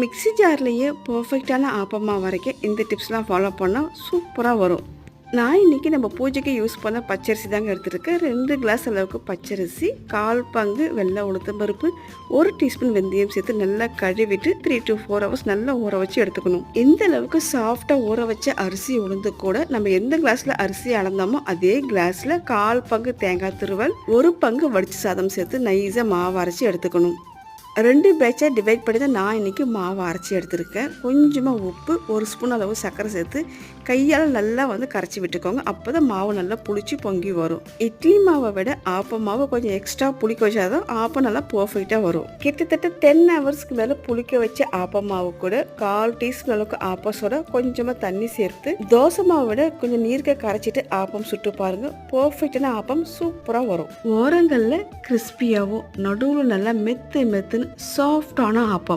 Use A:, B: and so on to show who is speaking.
A: Mixie ஜார்லேயே பர்ஃபெக்டான ஆப்பமாக வரைக்கும் இந்த டிப்ஸ்லாம் ஃபாலோ பண்ணால் சூப்பராக வரும். நான் இன்னைக்கு நம்ம பூஜைக்கு யூஸ் பண்ண பச்சரிசி தாங்க எடுத்துருக்கேன் ரெண்டு கிளாஸ் அளவுக்கு பச்சரிசி கால் பங்கு வெள்ளை உளுத்தம் பருப்பு ஒரு டீஸ்பூன் வெந்தயம் சேர்த்து நல்லா கழுவிட்டு த்ரீ டு ஃபோர் ஹவர்ஸ் நல்லா ஊற வச்சு எடுத்துக்கணும். இந்த அளவுக்கு சாஃப்டாக ஊற வச்ச அரிசி உளுந்து கூட நம்ம எந்த கிளாஸில் அரிசி அளந்தோமோ அதே கிளாஸில் கால் பங்கு தேங்காய் துருவல் ஒரு பங்கு வடிச்சு சாதம் சேர்த்து நைஸாக மாவு அரைச்சி எடுத்துக்கணும். ரெண்டு பேட்சாக டிவைட் பண்ணி தான் நான் இன்றைக்கி மாவு அரைச்சி எடுத்திருக்கேன். கொஞ்சமாக உப்பு ஒரு ஸ்பூன் அளவு சர்க்கரை சேர்த்து கையால் நல்லா வந்து கரைச்சி விட்டுக்கோங்க. அப்போ தான் மாவு நல்லா புளிச்சு பொங்கி வரும். இட்லி மாவை விட ஆப்ப மாவு கொஞ்சம் எக்ஸ்ட்ரா புளிக்க வச்சாதான் ஆப்பம் நல்லா பர்ஃபெக்டாக வரும். கிட்டத்தட்ட டென் ஹவர்ஸ்க்கு மேலே புளிக்க வச்ச ஆப்ப மாவு கூட கால் டீஸ்பூன் அளவுக்கு ஆப்பம் சோட கொஞ்சமாக தண்ணி சேர்த்து தோசை மாவை விட கொஞ்சம் நீர்க்க கரைச்சிட்டு ஆப்பம் சுட்டு பாருங்கள் பர்ஃபெக்டான ஆப்பம் சூப்பராக வரும். ஓரங்களில் கிறிஸ்பியாகவும் நடுவில் நல்லா மெத்து மெத்துன்னு சாஃப்டான ஆப்பம்